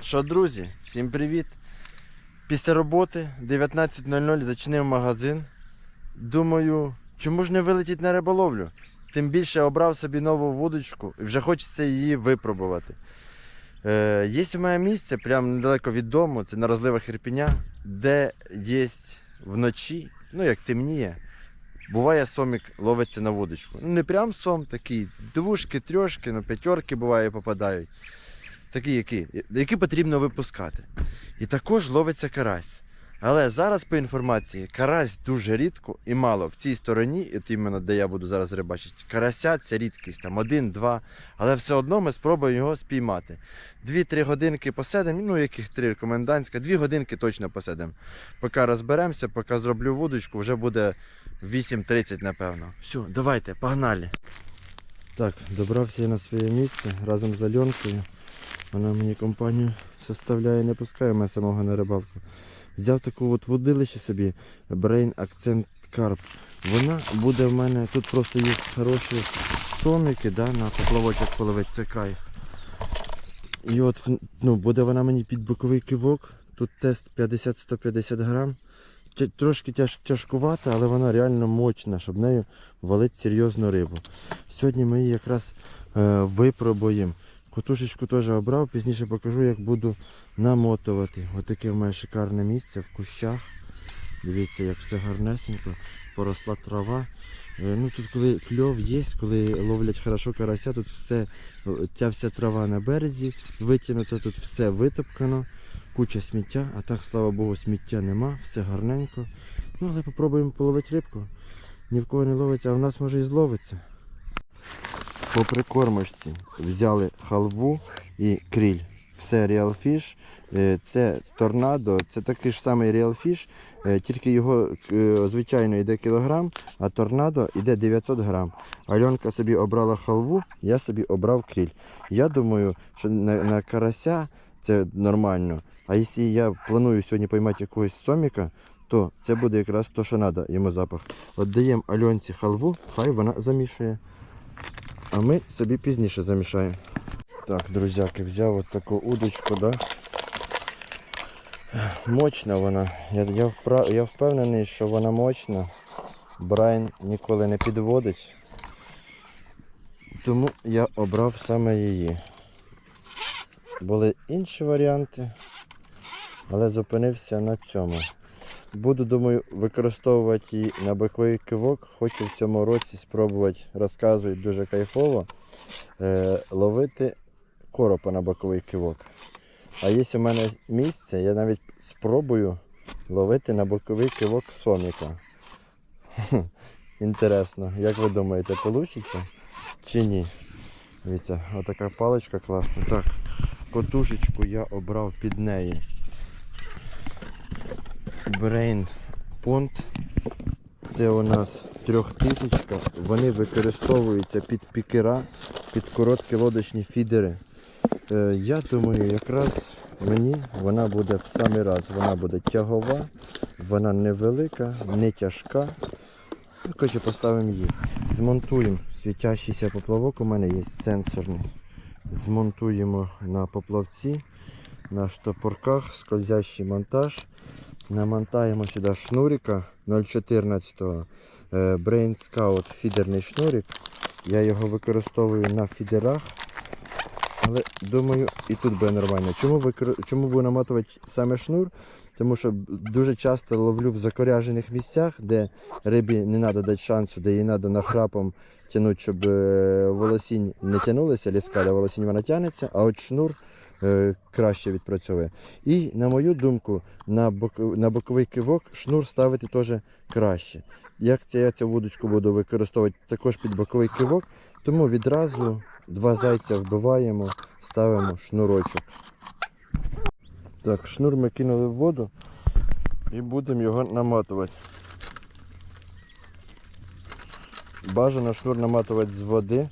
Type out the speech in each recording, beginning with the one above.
Що, друзі, всім привіт. Після роботи 19.00 зачинив магазин. Думаю, чому ж не вилетіть на риболовлю? Тим більше обрав собі нову вудочку і вже хочеться її випробувати. Е, є у мене місце прямо недалеко від дому, це на розливах Ірпіня, де є вночі, ну як темніє, буває сомік ловиться на вудочку. Ну не прям сом, такий двушки, трьошки, ну п'ятерки буває попадають. Такі, які, які потрібно випускати. І також ловиться карась. Але зараз, по інформації, карась дуже рідко і мало в цій стороні, от іменно де я буду зараз рибачити, карася це рідкість, там один-два. Але все одно ми спробуємо його спіймати. Дві-три годинки посидимо, ну яких три комендантська, дві годинки точно посидимо. Поки розберемося, поки зроблю вудочку, вже буде 8.30, напевно. Все, давайте, погнали. Так, добрався я на своє місце разом з Альонкою. Вона мені компанію составляє, не пускає мене самого на рибалку. Взяв таку от водилище собі Brain Accent Carp. Вона буде в мене, тут просто є хороші соміки, да, на поплавочок половить, це кайф. І от ну, буде вона мені під боковий кивок. Тут тест 50-150 грам. Трошки тяж, тяжкувата, але вона реально мощна, щоб нею валити серйозну рибу. Сьогодні ми її якраз е, випробуємо. Котушечку теж обрав, пізніше покажу, як буду намотувати. Отаке в мене шикарне місце в кущах. Дивіться, як все гарнесенько, поросла трава. Е, Ну тут коли кльов є, коли ловлять хорошо карася, тут все, ця вся трава на березі витягнута, тут все витопкано, куча сміття, а так, слава Богу, сміття нема, все гарненько. Ну, але попробуємо половити рибку. Ні в кого не ловиться, а в нас може і зловиться. По прикормочці взяли халву і кріль. Все Real Fish. Е, Це торнадо, це такий ж самий Real Fish, е, тільки його е, звичайно йде кілограм, а торнадо йде 900 грам. Альонка собі обрала халву, я собі обрав кріль. Я думаю, що на, на карася це нормально. А якщо я планую сьогодні поймати якогось соміка, то це буде якраз то, що треба йому запах. От даємо Альонці халву, хай вона замішує. А ми собі пізніше замішаємо. Так, друзяки, взяв от таку удочку, да? Мощна вона. Я, я, впра- я впевнений, що вона мощна. Брайн ніколи не підводить. Тому я обрав саме її. Були інші варіанти, але зупинився на цьому. Буду, думаю, використовувати її на боковий кивок. Хочу в цьому році спробувати, розказують дуже кайфово, е, ловити коропа на боковий кивок. А є у мене місце, я навіть спробую ловити на боковий кивок соміка. Інтересно, як ви думаєте, вийде чи ні? Дивіться, отака паличка класна. Так, котушечку я обрав під неї. Brain Pond. Це у нас трьохтисячка. Вони використовуються під пікера, під короткі лодочні фідери. Е, я думаю, якраз мені вона буде в самий раз. Вона буде тягова, вона невелика, не тяжка. Ну, Коротше, поставимо її. Змонтуємо світящийся поплавок. У мене є сенсорний. Змонтуємо на поплавці, на штопорках, скользящий монтаж. Намотаємо сюди шнурика 0,14 е, Brain Scout фідерний шнурик. Я його використовую на фідерах. Але думаю, і тут буде нормально. Чому, викор... Чому буду наматувати саме шнур? Тому що дуже часто ловлю в закоряжених місцях, де рибі не треба дати шансу, де їй треба нахрапом тягнути, щоб е, волосінь не тягнулася, ліска, волосінь вона тягнеться, а от шнур краще відпрацьовує. І, на мою думку, на, на боковий кивок шнур ставити теж краще. Як це я цю вудочку буду використовувати також під боковий кивок, тому відразу два зайця вбиваємо, ставимо шнурочок. Так, шнур ми кинули в воду і будемо його наматувати. Бажано шнур наматувати з води,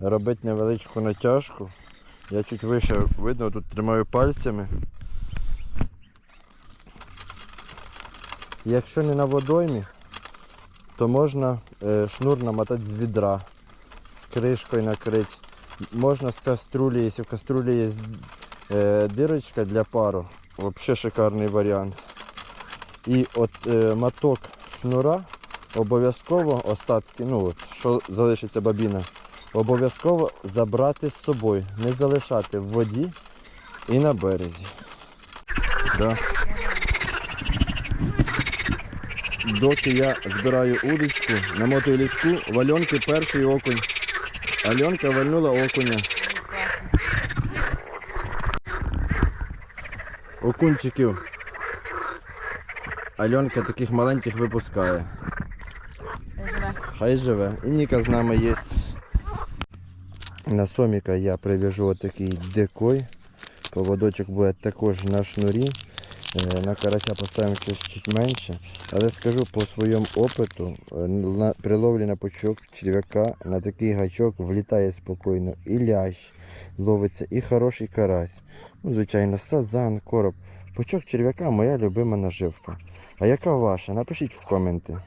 робити невеличку натяжку. Я чуть вище видно, тут тримаю пальцями. Якщо не на водоймі, то можна е, шнур намотати з відра, з кришкою накрити. Можна з каструлі, якщо в каструлі є е, дирочка для пару. Взагалі шикарний варіант. І от е, моток шнура обов'язково остатки, ну от, що залишиться бабіна, обов'язково забрати з собою, не залишати в воді і на березі. Да. Доки я збираю удочку, намотую ліску, в Альонки перший окунь. Альонка вальнула окуня. Окунчиків. Альонка таких маленьких випускає. Живе. Хай живе. І Ніка з нами є. На соміка я прив'яжу отакий декой. Поводочок буде також на шнурі. Е, На карася поставимо чуть менше. Але скажу по своєму опиту, е, при ловлі на пучок черв'яка на такий гачок влітає спокійно і лящ, ловиться, і хороший карась. Ну, звичайно, сазан, короб. Пучок черв'яка моя любима наживка. А яка ваша? Напишіть в коменти.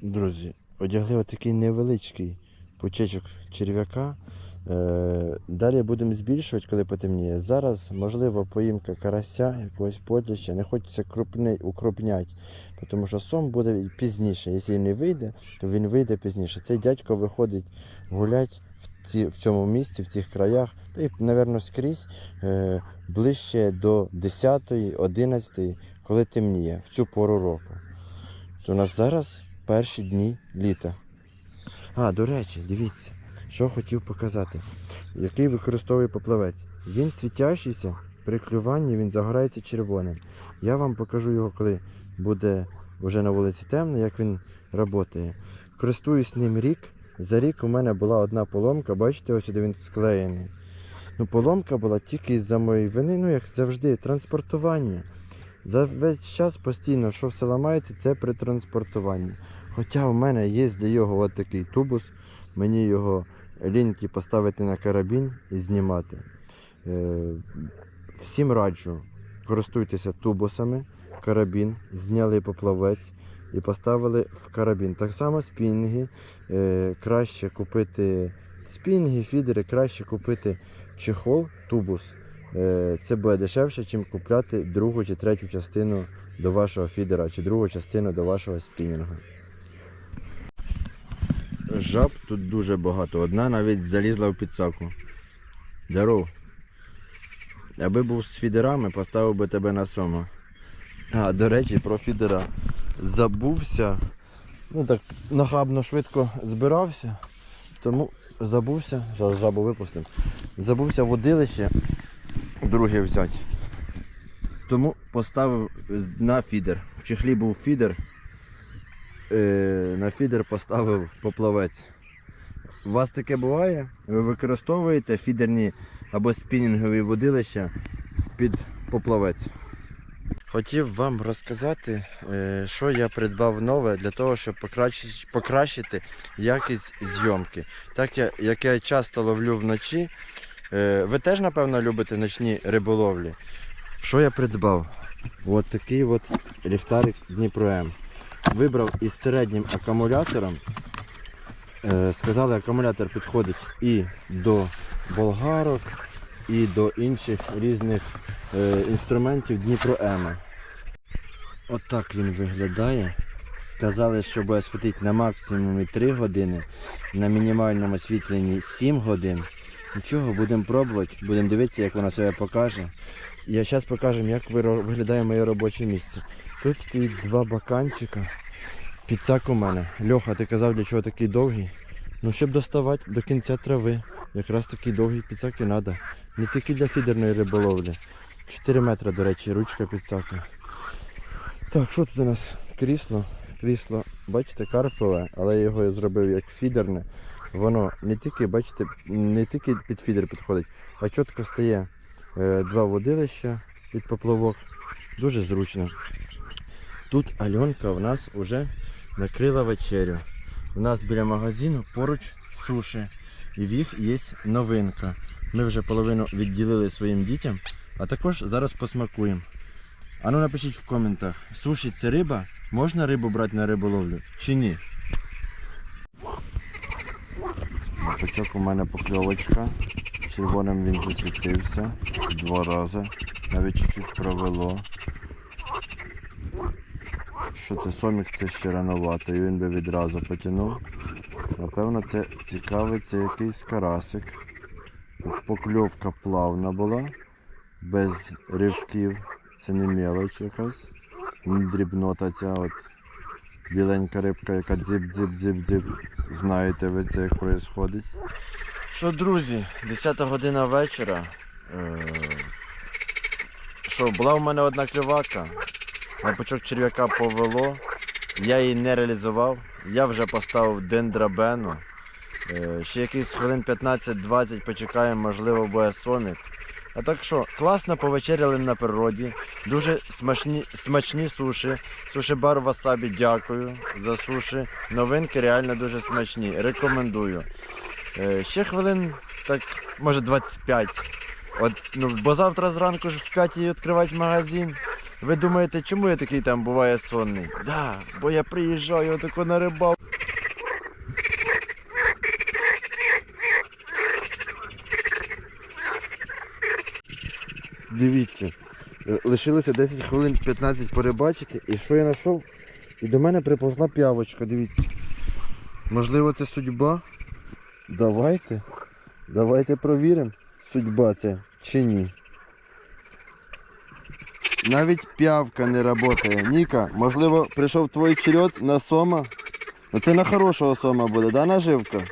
Друзі, одягли отакий невеличкий пучечок черв'яка. Е, далі будемо збільшувати, коли потемніє. Зараз, можливо, поїмка карася, якогось подліща. Не хочеться укрупняти, тому що сом буде пізніше. Якщо він не вийде, то він вийде пізніше. Цей дядько виходить гуляти в, ці, в цьому місці, в цих краях, та й, мабуть, скрізь е, ближче до 10-ї, 11-ї, коли темніє, в цю пору року. То у нас зараз перші дні літа. А, до речі, дивіться, що хотів показати. Який використовує поплавець. Він світящийся, при клюванні він загорається червоним. Я вам покажу його, коли буде вже на вулиці темно, як він працює. Користуюсь ним рік. За рік у мене була одна поломка, бачите, ось він склеєний. Ну, поломка була тільки з-за моєї вини, ну як завжди, транспортування. За весь час постійно, що все ламається, це при транспортуванні. Хоча в мене є для його от такий тубус, мені його ліньки поставити на карабін і знімати. Е, всім раджу, користуйтеся тубусами, карабін, зняли поплавець і поставили в карабін. Так само спінги. Е, краще купити спінги, фідери, краще купити чехол, тубус. Е, це буде дешевше, ніж купляти другу чи третю частину до вашого фідера, чи другу частину до вашого спінінгу. Жаб тут дуже багато. Одна навіть залізла в підсаку. Здоров. Аби був з фідерами, поставив би тебе на сома. А, до речі, про фідера. Забувся. Ну так нахабно швидко збирався. Тому забувся. Зараз жабу випустимо. Забувся водилище друге взяти. Тому поставив на фідер. В чехлі був фідер. Е, на фідер поставив поплавець. У вас таке буває? Ви використовуєте фідерні або спінінгові водилища під поплавець. Хотів вам розказати, е, що я придбав нове для того, щоб покращити, якість зйомки. Так як я часто ловлю вночі, е, ви теж, напевно, любите ночні риболовлі. Що я придбав? От такий от ліхтарик Дніпро М. Вибрав із середнім акумулятором. Е, Сказали, акумулятор підходить і до болгарок, і до інших різних е, інструментів Дніпро М. Отак він виглядає. Сказали, що буде світити на максимумі 3 години, на мінімальному освітленні 7 годин. Нічого, будемо пробувати, будемо дивитися, як вона себе покаже. Я зараз покажу, як виглядає моє робоче місце. Тут стоїть два баканчика. Підсак у мене. Льоха, ти казав, для чого такий довгий? Ну, щоб доставати до кінця трави. Якраз такий довгий підсак і треба. Не тільки для фідерної риболовлі. 4 метри, до речі, ручка підсака. Так, що тут у нас? Крісло. Крісло, бачите, карпове, але я його зробив як фідерне. Воно не тільки, бачите, не тільки під фідер підходить, а чітко стає е, два водилища під поплавок. Дуже зручно. Тут Альонка в нас вже накрила вечерю. У нас біля магазину поруч суші. І в їх є новинка. Ми вже половину відділили своїм дітям, а також зараз посмакуємо. А ну напишіть в коментах, суші це риба? Можна рибу брати на риболовлю чи ні? На Пучок у мене покльовочка. Червоним він засвітився два рази. Навіть чуть-чуть провело. Що це сомік, це ще рановато, і він би відразу потягнув. Напевно, це цікавиться якийсь карасик. Покльовка плавна була, без ривків. Це не мелоч якась. Дрібнота ця от біленька рибка, яка дзип-дзип-дзип-дзип. Знаєте ви це як відбувається. Що, друзі, 10 година вечора. Е, Що, була в мене одна клювака. На пучок черв'яка повело. Я її не реалізував. Я вже поставив дендрабену. Е, Ще якийсь хвилин 15-20 почекаємо, можливо, буде сомік. А так що, класно повечеряли на природі. Дуже смачні, смачні суші. Суші бар Васабі, дякую за суші. Новинки реально дуже смачні. Рекомендую. Е, Ще хвилин, так, може 25. От, ну, бо завтра зранку ж в 5 відкривати магазин. Ви думаєте, чому я такий там буває сонний? Да, бо я приїжджаю отако на рибалку. Дивіться, е, лишилося 10 хвилин 15 перебачити, і що я знайшов? І до мене приповзла п'явочка, дивіться. Можливо, це судьба? Давайте. Давайте провіримо, судьба це чи ні. Навіть п'явка не працює. Ніка, можливо, прийшов твій черед на сома. Ну це на хорошого сома буде, да, наживка?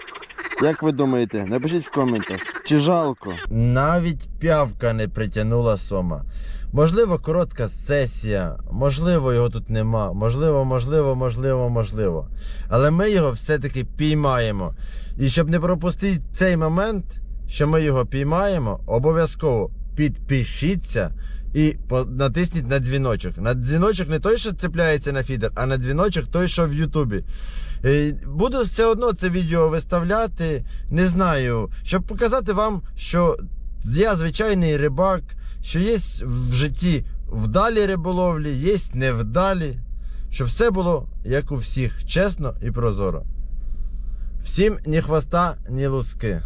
Як ви думаєте? Напишіть в коментах. Чи жалко? Навіть п'явка не притягнула сома. Можливо, коротка сесія, можливо, його тут нема. Можливо, можливо, можливо, можливо. Але ми його все-таки піймаємо. І щоб не пропустити цей момент, що ми його піймаємо, обов'язково підпишіться і натисніть на дзвіночок. На дзвіночок не той, що цепляється на фідер, а на дзвіночок той, що в Ютубі. Е, Буду все одно це відео виставляти, не знаю, щоб показати вам, що я звичайний рибак, що є в житті вдалі риболовлі, є невдалі. Щоб все було як у всіх, чесно і прозоро. Всім ні хвоста, ні луски.